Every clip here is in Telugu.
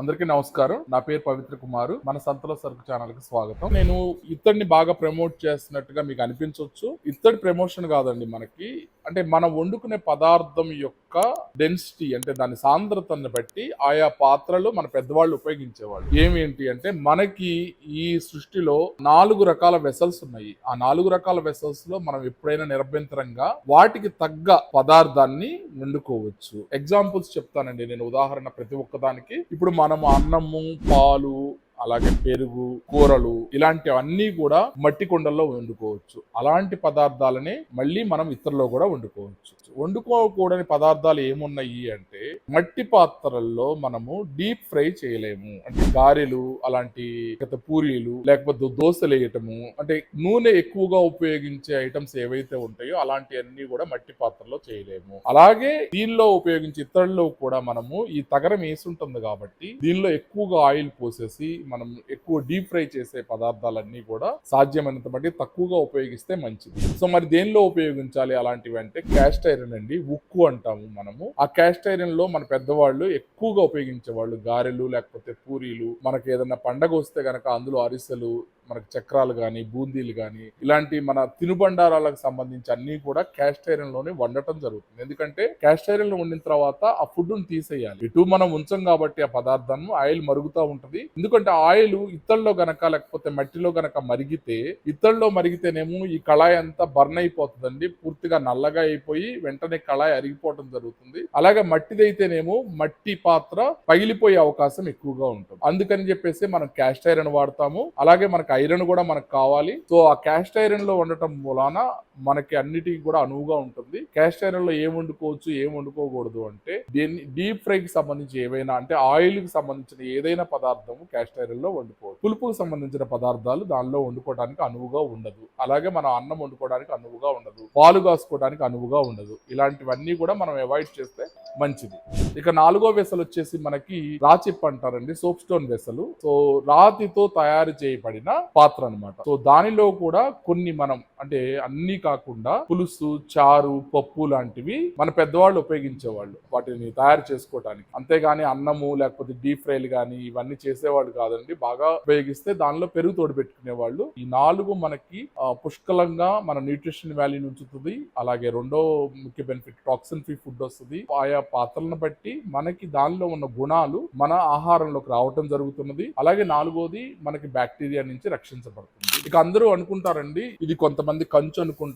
అందరికీ నమస్కారం. నా పేరు పవిత్ర కుమారు. మన సంతలో సరుకు ఛానల్కి స్వాగతం. నేను ఇత్తడిని బాగా ప్రమోట్ చేస్తున్నట్టుగా మీకు అనిపించవచ్చు ఇత్తడి ప్రమోషన్ కాదండి మనకి. అంటే మనం వండుకునే పదార్థం యొక్క డెన్సిటీ అంటే దాని సాంద్రతను బట్టి ఆయా పాత్రలు మన పెద్దవాళ్ళు ఉపయోగించేవాళ్ళు. ఏమేంటి అంటే మనకి ఈ సృష్టిలో నాలుగు రకాల వెసల్స్ ఉన్నాయి. ఆ నాలుగు రకాల వెసల్స్లో మనం ఎప్పుడైనా నిరభ్యంతరంగా వాటికి తగ్గ పదార్థాన్ని వండుకోవచ్చు. ఎగ్జాంపుల్స్ చెప్తానండి. నేను ఉదాహరణ ప్రతి ఒక్కదానికి. ఇప్పుడు మనం అన్నము పాలు అలాగే పెరుగు కూరలు ఇలాంటివన్నీ కూడా మట్టి కుండల్లో వండుకోవచ్చు. అలాంటి పదార్థాలని మళ్ళీ మనం ఇతరులో కూడా వండుకోవచ్చు. వండుకోకూడని పదార్థాలు ఏమున్నాయి అంటే మట్టి పాత్రల్లో మనము డీప్ ఫ్రై చేయలేము. అంటే గారెలు అలాంటి పూరీలు లేకపోతే దోశలు వేయటము అంటే నూనె ఎక్కువగా ఉపయోగించే ఐటమ్స్ ఏవైతే ఉంటాయో అలాంటివన్నీ కూడా మట్టి పాత్రలో చేయలేము. అలాగే దీనిలో ఉపయోగించే ఇతరుల్లో కూడా మనము ఈ తగరం వేసి ఉంటుంది కాబట్టి దీనిలో ఎక్కువగా ఆయిల్ పోసేసి మనం ఎక్కువ డీప్ ఫ్రై చేసే పదార్థాలన్నీ కూడా సాధ్యమైనంత బట్టి తక్కువగా ఉపయోగిస్తే మంచిది. సో మరి దేనిలో ఉపయోగించాలి అలాంటివి అంటే క్యాస్ట్ ఐరన్ అండి ఉక్కు అంటాము మనము. ఆ క్యాస్ట్ ఐరన్లో మన పెద్దవాళ్ళు ఎక్కువగా ఉపయోగించేవాళ్ళు గారెలు లేకపోతే పూరీలు. మనకి ఏదైనా పండగ వస్తే గనక అందులో అరిసెలు మనకి చక్రాలు కానీ బూందీలు కానీ ఇలాంటి మన తినుబండారాలకు సంబంధించి అన్ని కూడా క్యాస్ట్ ఐరన్లోనే వండటం జరుగుతుంది. ఎందుకంటే క్యాస్ట్ ఐరన్లో వండిన తర్వాత ఆ ఫుడ్ను తీసేయాలి. ఇటు మనం ఉంచం కాబట్టి ఆ పదార్థం ఆయిల్ మరుగుతూ ఉంటది. ఎందుకంటే ఆయిల్ ఇత్తల్లో గనక లేకపోతే మట్టిలో గనక మరిగితే ఇత్తల్లో మరిగితేనేమో ఈ కళాయి అంతా బర్న్ అయిపోతుందండి. పూర్తిగా నల్లగా అయిపోయి వెంటనే కళాయి అరిగిపోవడం జరుగుతుంది. అలాగే మట్టిదైతేనేమో మట్టి పాత్ర పగిలిపోయే అవకాశం ఎక్కువగా ఉంటుంది. అందుకని చెప్పేసి మనం క్యాస్ట్ ఐరన్ వాడతాము. అలాగే మనకు ఐరన్ కూడా మనకు కావాలి. సో ఆ క్యాస్ట్ ఐరన్లో ఉండటం మూలాన మనకి అన్నిటికీ కూడా అనువుగా ఉంటుంది. క్యాస్ట్ ఐరన్ ఏం వండుకోవచ్చు ఏం వండుకోకూడదు అంటే దీన్ని డీప్ ఫ్రైకి సంబంధించి ఏవైనా అంటే ఆయిల్కి సంబంధించిన ఏదైనా పదార్థము క్యాస్ట్ ఐరన్ వండుకోవచ్చు. పులుపుకు సంబంధించిన పదార్థాలు దానిలో వండుకోవడానికి అనువుగా ఉండదు. అలాగే మనం అన్నం వండుకోవడానికి అనువుగా ఉండదు. పాలు కాసుకోవడానికి అనువుగా ఉండదు. ఇలాంటివన్నీ కూడా మనం అవాయిడ్ చేస్తే మంచిది. ఇక నాలుగో వెసలు వచ్చేసి మనకి రాచిప్ అంటారండి సోప్ స్టోన్ వెసలు. సో రాతితో తయారు చేయబడిన పాత్ర అన్నమాట. సో దానిలో కూడా కొన్ని మనం అంటే అన్ని కాకుండా పులుసు చారు పప్పు లాంటివి మన పెద్దవాళ్ళు ఉపయోగించేవాళ్ళు. వాటిని తయారు చేసుకోవటానికి. అంతేగాని అన్నము లేకపోతే డీప్ ఫ్రైలు కానీ ఇవన్నీ చేసేవాళ్ళు కాదండి. బాగా ఉపయోగిస్తే దానిలో పెరుగు తోడు పెట్టుకునే వాళ్ళు ఈ నాలుగు మనకి పుష్కలంగా మన న్యూట్రిషన్ వాల్యూని ఉంచుతుంది. అలాగే రెండో ముఖ్య బెనిఫిట్ టాక్సిన్ ఫ్రీ ఫుడ్ వస్తుంది. ఆయా పాత్రలను బట్టి మనకి దానిలో ఉన్న గుణాలు మన ఆహారంలోకి రావటం జరుగుతున్నది. అలాగే నాలుగోది మనకి బ్యాక్టీరియా నుంచి రక్షించబడుతుంది. ఇక అందరూ అనుకుంటారండి ఇది కొంతమంది కంచు అనుకుంటారు.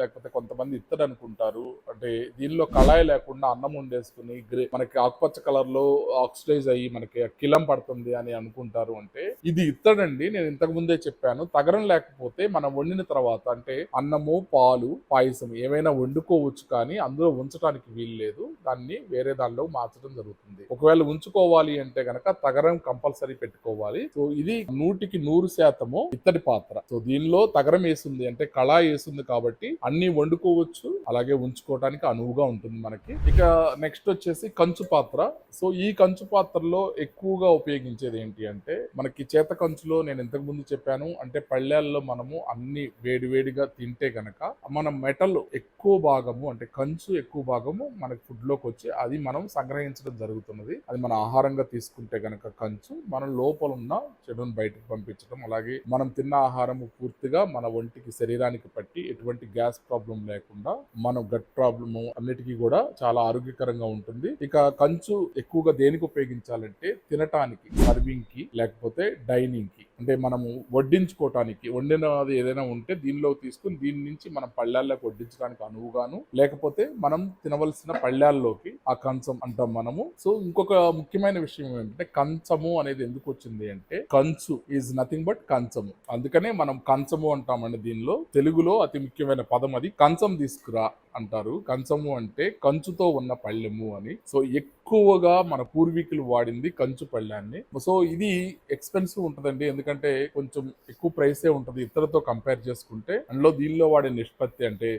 లేకపోతే కొంతమంది ఇత్తడి అనుకుంటారు. అంటే దీనిలో కళాయి లేకుండా అన్నం వండేసుకుని గ్రే మనకి ఆకుపచ్చ కలర్లో ఆక్సిడైజ్ అయ్యి మనకి కిలం పడుతుంది అని అనుకుంటారు అంటే ఇది ఇత్తడండి నేను ఇంతకు ముందే చెప్పాను. తగరం లేకపోతే మనం వండిన తర్వాత అంటే అన్నము పాలు పాయసం ఏమైనా వండుకోవచ్చు కానీ అందులో ఉంచడానికి వీలు లేదు. దాన్ని వేరే దానిలో మార్చడం జరుగుతుంది. ఒకవేళ ఉంచుకోవాలి అంటే గనక తగరం కంపల్సరీ పెట్టుకోవాలి. సో ఇది నూటికి నూరు శాతము ఇత్తడి పాత్ర. సో దీనిలో తగరం వేసింది అంటే కళా వేసింది కాబట్టి అన్ని వండుకోవచ్చు అలాగే ఉంచుకోవడానికి అనువుగా ఉంటుంది మనకి. ఇక నెక్స్ట్ వచ్చేసి కంచు పాత్ర. సో ఈ కంచు పాత్రలో ఎక్కువగా ఉపయోగించేది ఏంటి అంటే మనకి చేత కంచులో నేను ఇంతకు ముందు చెప్పాను అంటే పళ్ళెల్లో మనము అన్ని వేడివేడిగా తింటే గనక మన మెటల్ ఎక్కువ భాగము అంటే కంచు ఎక్కువ భాగము మనకి ఫుడ్లోకి వచ్చి అది మనం సంగ్రహించడం జరుగుతున్నది. అది మన ఆహారంగా తీసుకుంటే గనక కంచు మన లోపల ఉన్న చెడును బయటకు పంపించడం అలాగే మనం తిన్న ఆహారము పూర్తిగా మన ఒంటికి శరీరానికి పట్టి ఎటువంటి గ్యాస్ ప్రాబ్లం లేకుండా మనం గట్ ప్రాబ్లము అన్నిటికీ కూడా చాలా ఆరోగ్యకరంగా ఉంటుంది. ఇక కంచు ఎక్కువగా దేనికి ఉపయోగించాలంటే తినటానికి సర్వింగ్కి లేకపోతే డైనింగ్కి అంటే మనము వడ్డించుకోవటానికి వండినది ఏదైనా ఉంటే దీనిలో తీసుకుని దీని నుంచి మనం పళ్ళాల్లోకి వడ్డించడానికి అనువుగాను లేకపోతే మనం తినవలసిన పళ్ళాల్లోకి ఆ కంచం అంటాం మనము. సో ఇంకొక ముఖ్యమైన విషయం ఏంటంటే కంచము అనేది ఎందుకు వచ్చింది అంటే కంచు ఈజ్ నథింగ్ బట్ కంచము. అందుకనే మనం కంచము అంటామండి దీనిలో. తెలుగులో అతి ముఖ్యమైన పదం అది. కంచం తీసుకురా. అంటారు. కంచము అంటే కంచుతో ఉన్న పళ్ళెము అని. సో ఎక్కువగా మన పూర్వీకులు వాడింది కంచు పళ్ళాన్ని. సో ఇది ఎక్స్పెన్సివ్ ఉంటుందండి. ఎందుకంటే కొంచెం ఎక్కువ ప్రైసే ఉంటుంది. ఇతరతో కంపేర్ చేసుకుంటే అందులో దీనిలో వాడే నిష్పత్తి అంటే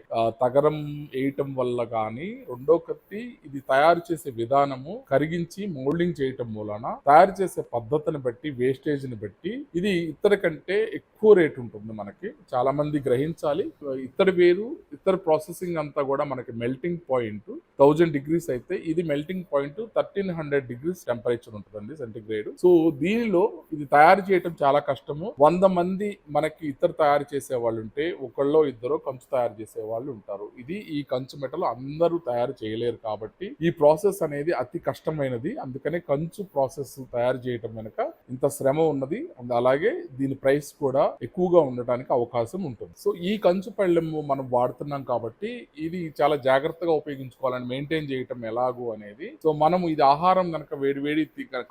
తగరం వేయటం వల్ల కానీ రెండో కత్తి ఇది తయారు చేసే విధానము కరిగించి మోల్డింగ్ చేయటం మూలన తయారు చేసే పద్ధతిని బట్టి వేస్టేజ్ని బట్టి ఇది ఇతర కంటే ఎక్కువ రేట్ ఉంటుంది మనకి. చాలా మంది గ్రహించాలి. ఇతర వేరు ఇతర ప్రాసెసింగ్ అంతా కూడా మనకి మెల్టింగ్ పాయింట్ థౌజండ్ డిగ్రీస్ అయితే ఇది melting point thirteen hundred degrees temperature ఉంటుందండి సెంటిగ్రేడ్ సో దీనిలో ఇది తయారు చేయటం చాలా కష్టము. వంద మంది మనకి ఇతరు తయారు చేసే వాళ్ళు ఉంటే ఒకళ్ళో ఇద్దరు కంచు తయారు చేసే వాళ్ళు ఉంటారు. ఇది ఈ కంచు మెటల్ అందరూ తయారు చేయలేరు కాబట్టి ఈ ప్రాసెస్ అనేది అతి కష్టమైనది. అందుకనే కంచు ప్రాసెస్ తయారు చేయటం వెనుక ఇంత శ్రమ ఉన్నది. అండ్ అలాగే దీని ప్రైస్ కూడా ఎక్కువగా ఉండటానికి అవకాశం ఉంటుంది. సో ఈ కంచు పళ్ళెము మనం వాడుతున్నాం కాబట్టి ఇది చాలా జాగ్రత్తగా ఉపయోగించుకోవాలని మెయింటైన్ చేయటం ఎలాగూ అనేది. సో మనం ఇది ఆహారం కనుక వేడి వేడి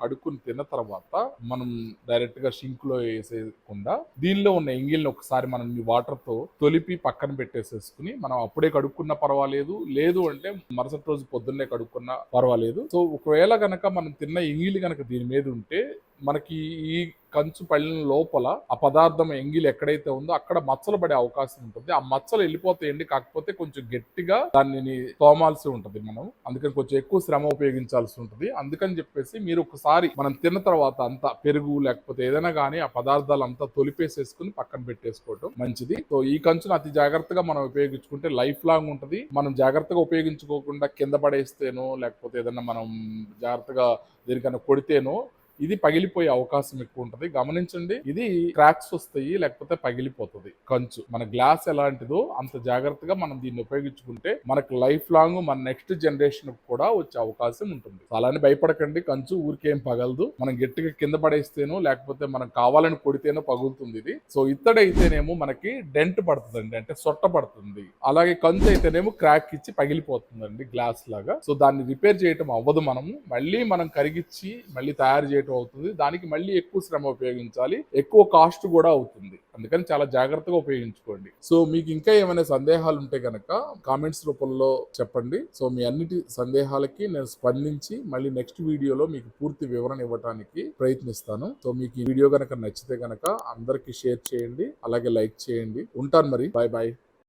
కడుక్కుని తిన్న తర్వాత మనం డైరెక్ట్గా షింక్లో వేసేయకుండా దీనిలో ఉన్న ఎంగిల్ని ఒకసారి మనం ఈ వాటర్తో తొలిపి పక్కన పెట్టేసేసుకుని మనం అప్పుడే కడుక్కున్నా పర్వాలేదు. లేదు అంటే మరుసటి రోజు పొద్దున్నే కడుక్కున్నా పర్వాలేదు. సో ఒకవేళ కనుక మనం తిన్న ఎంగిలి కనుక దీని మీద ఉంటే మనకి ఈ కంచు పళ్ళిన లోపల ఆ పదార్థం ఎంగిల్ ఎక్కడైతే ఉందో అక్కడ మచ్చలు పడే అవకాశం ఉంటుంది. ఆ మచ్చలు వెళ్ళిపోతాయండి. కాకపోతే కొంచెం గట్టిగా దానిని తోమాల్సి ఉంటుంది మనం. అందుకని కొంచెం ఎక్కువ శ్రమ ఉపయోగించాల్సి ఉంటుంది. అందుకని చెప్పేసి మీరు ఒకసారి మనం తిన్న తర్వాత అంతా పెరుగు లేకపోతే ఏదైనా కానీ ఆ పదార్థాలు అంతా తొలిపేసేసుకుని పక్కన పెట్టేసుకోవడం మంచిది. సో ఈ కంచును అతి జాగ్రత్తగా మనం ఉపయోగించుకుంటే లైఫ్ లాంగ్ ఉంటుంది. మనం జాగ్రత్తగా ఉపయోగించుకోకుండా కింద పడేస్తేనో లేకపోతే ఏదైనా మనం జాగ్రత్తగా దేనికైనా కొడితేనో ఇది పగిలిపోయే అవకాశం ఎక్కువ ఉంటుంది. గమనించండి ఇది క్రాక్స్ వస్తాయి లేకపోతే పగిలిపోతుంది. కంచు. మన గ్లాస్ ఎలాంటిదో అంత జాగ్రత్తగా మనం దీన్ని ఉపయోగించుకుంటే మనకు లైఫ్ లాంగ్ మన నెక్స్ట్ జనరేషన్ కూడా వచ్చే అవకాశం ఉంటుంది. అలానే భయపడకండి కంచు ఊరికేం పగలదు. మనం గట్టిగా కింద పడేస్తేనో లేకపోతే మనం కావాలని కొడితేనో పగులుతుంది ఇది. సో ఇత్తడైతేనేమో మనకి డెంట్ పడుతుందండి అంటే సొట్ట పడుతుంది. అలాగే కంచు అయితేనేమో క్రాక్ ఇచ్చి పగిలిపోతుందండి గ్లాస్ లాగా. సో దాన్ని రిపేర్ చేయటం అవ్వదు మనము. మళ్ళీ మనం కరిగిచ్చి మళ్ళీ తయారు చేయటం అవుతుంది. దానికి మళ్ళీ ఎక్కువ శ్రమ ఉపయోగించాలి. ఎక్కువ కాస్ట్ కూడా అవుతుంది. అందుకని చాలా జాగ్రత్తగా ఉపయోగించుకోండి. సో మీకు ఇంకా ఏమైనా సందేహాలు ఉంటే కనుక కామెంట్స్ రూపంలో చెప్పండి. సో మీ అన్నిటి సందేహాలకి నేను స్పందించి మళ్ళీ నెక్స్ట్ వీడియోలో మీకు పూర్తి వివరణ ఇవ్వడానికి ప్రయత్నిస్తాను. సో మీకు ఈ వీడియో కనుక నచ్చితే కనుక అందరికీ షేర్ చేయండి. అలాగే లైక్ చేయండి. ఉంటాను మరి. Bye bye.